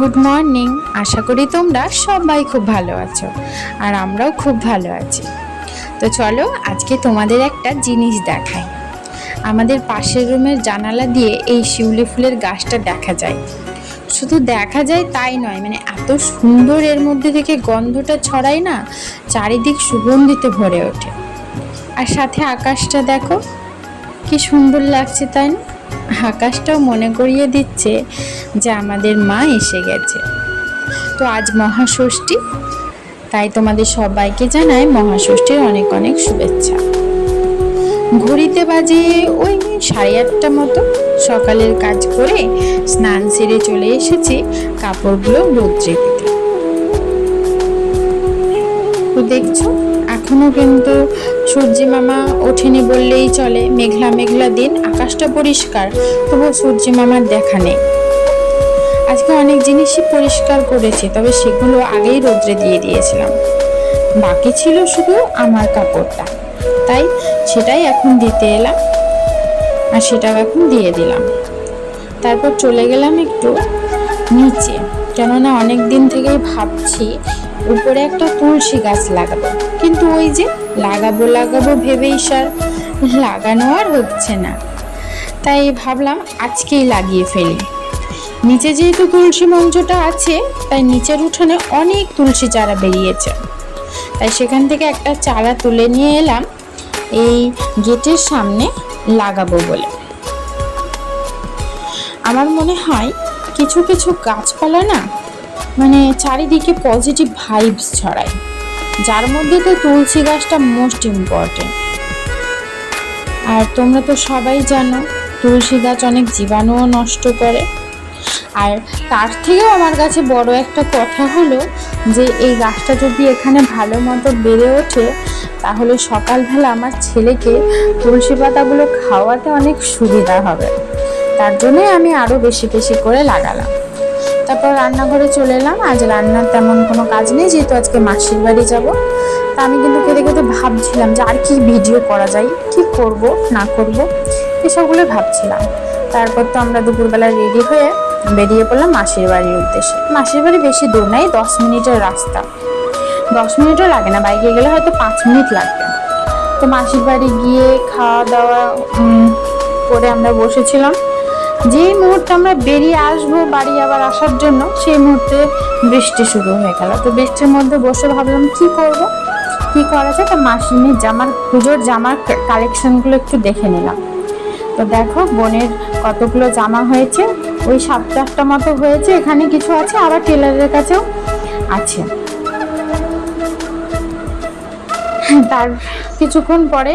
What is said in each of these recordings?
Good morning আশা করি তোমরা সবাই খুব ভালো আছো আর আমরাও খুব ভালো আছি। তো চলো আজকে তোমাদের একটা জিনিস দেখাই। আমাদের পাশের রুমের জানালা দিয়ে এই শিউলি ফুলের গাছটা দেখা যায়। শুধু দেখা যায় তাই নয় মানে এত সুন্দর এর মধ্যে থেকে গন্ধটা ছড়ায় না, চারিদিক সুগন্ধিতে ভরে ওঠে। আর সাথে আকাশটা দেখো, কি সুন্দর লাগছে তাই না? আকাশটাও মনে করিয়ে দিচ্ছে যে আমাদের মা এসে গেছে। তো আজ মহাষষ্ঠী, তাই তোমাদের সবাইকে জানাই মহাষষ্ঠীর অনেক অনেক শুভেচ্ছা। ঘড়িতে বাজে ওই সাড়ে আটটা মতো, সকালের কাজ করে স্নান সেরে চলে এসেছি কাপড়গুলো রোদ্রে দিতে। তো দেখছ, এখনও কিন্তু সূর্যি মামা ওঠেনি বললেই চলে। মেঘলা মেঘলা দিন, আকাশটা পরিষ্কার, তবুও সূর্যি মামার দেখা নেই। আজকে অনেক জিনিসই পরিষ্কার করেছি, তবে সেগুলো আগেই রোদ্রে দিয়ে দিয়েছিলাম। বাকি ছিল শুধু আমার কাপড়টা। তাই সেটাই এখন দিতে এলাম, আর সেটাও এখন দিয়ে দিলাম। তারপর চলে গেলাম একটু নিচে। কেননা অনেক দিন থেকেই ভাবছি, উপরে একটা তুলসী গাছ লাগাবো। কিন্তু ওই যে লাগাবো লাগাবো ভেবেই সার লাগানো আর হচ্ছে না। তাই ভাবলাম আজকেই লাগিয়ে ফেলি। নিচে যেহেতু তুলসী মঞ্চটা আছে, তাই নিচের উঠানে অনেক তুলসী চারা বেরিয়েছে। তাই সেখান থেকে একটা চারা তুলে নিয়ে এলাম। এই গেটের সামনে লাগাবো বলে। আমার মনে হয় কিছু কিছু গাছপালা না মানে চারিদিকে পজিটিভ ভাইবস ছড়ায়। যার মধ্যে তো তুলসী গাছটা মোস্ট ইম্পর্টেন্ট আর তোমরা তো সবাই জানো, তুলসী গাছ অনেক জীবাণুও নষ্ট করে। আর তার থেকেও আমার কাছে বড় একটা কথা হলো যে, এই গাছটা যদি এখানে ভালো মতো বেড়ে ওঠে, তাহলে সকালবেলা আমার ছেলেকে তুলসী পাতাগুলো খাওয়াতে অনেক সুবিধা হবে। তার জন্যই আমি আরও বেশি বেশি করে লাগালাম। তারপর রান্নাঘরে চলে এলাম। আজ রান্নার তেমন কোনো কাজ নেই, যেহেতু আজকে মাসির বাড়ি যাব। তা আমি কিন্তু কেটে কেটে ভাবছিলাম যে, আর কি ভিডিও করা যায়, কি করব, না করব এসবগুলো ভাবছিলাম। তারপর তো আমরা দুপুরবেলা রেডি হয়ে বেরিয়ে পড়লাম মাসির বাড়ির উদ্দেশ্যে। মাসির বাড়ি বেশি দূর নেই দশ মিনিটের রাস্তা। দশ মিনিটও লাগে না, বাইকে গেলে হয়তো পাঁচ মিনিট লাগবে। তো মাসির বাড়ি গিয়ে খাওয়া দাওয়া করে আমরা বসেছিলাম। যেই মুহূর্তে আমরা বেরিয়ে আসব বাড়ি আবার আসার জন্য, সেই মুহূর্তে বৃষ্টি শুরু হয়ে গেল। তো বৃষ্টির মধ্যে বসে ভাবলাম, কি করব? কি করা যায়? তো মাসিমের জামার, পুজোর জামার কালেকশনগুলো একটু দেখে নিলাম। তো দেখো বোনের কতগুলো জামা হয়েছে। ওই সাতটা আটটা মতো হয়েছে, এখানে কিছু আছে, আবার টেলারের কাছেও আছে। তার কিছুক্ষণ পরে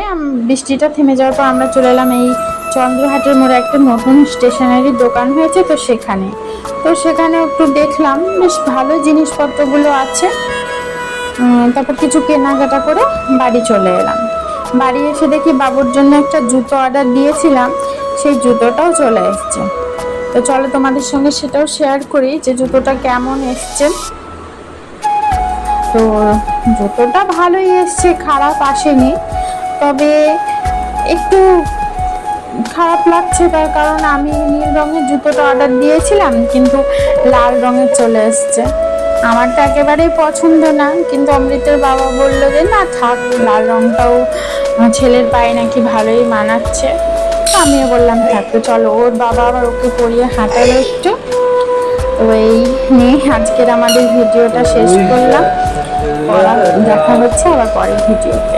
বৃষ্টিটা থেমে যাওয়ার পর আমরা চলে এলাম এই চন্দ্রহাটের মোড়ে একটা নতুন স্টেশনারি দোকান হয়েছে তো সেখানে। তো সেখানে একটু দেখলাম, বেশ ভালো জিনিসপত্রগুলো আছে। তারপর কিছু কেনাকাটা করে বাড়ি চলে এলাম। বাড়ি এসে দেখি বাবুর জন্য একটা জুতো অর্ডার দিয়েছিলাম, সেই জুতোটাও চলে এসছে। তো চলো তোমাদের সঙ্গে সেটাও শেয়ার করি যে জুতোটা কেমন এসছে। তো জুতোটা ভালোই এসছে, খারাপ আসেনি, তবে একটু খারাপ লাগছে তার কারণ আমি নীল রঙের জুতোটা অর্ডার দিয়েছিলাম, কিন্তু লাল রঙের চলে এসছে। আমারটা একেবারেই পছন্দ না, কিন্তু অমৃতের বাবা বলল যে, না থাক, লাল রঙটাও আহ, ছেলের পায়ে নাকি ভালোই মানাচ্ছে। আমিও বললাম থাকতো চলো। ওর বাবা আবার ওকে পরিয়ে হাঁটালো একটু। তো এই নিয়ে আজকের আমাদের ভিডিওটা শেষ করলাম। দেখা হচ্ছে আবার পরের ভিডিওতে।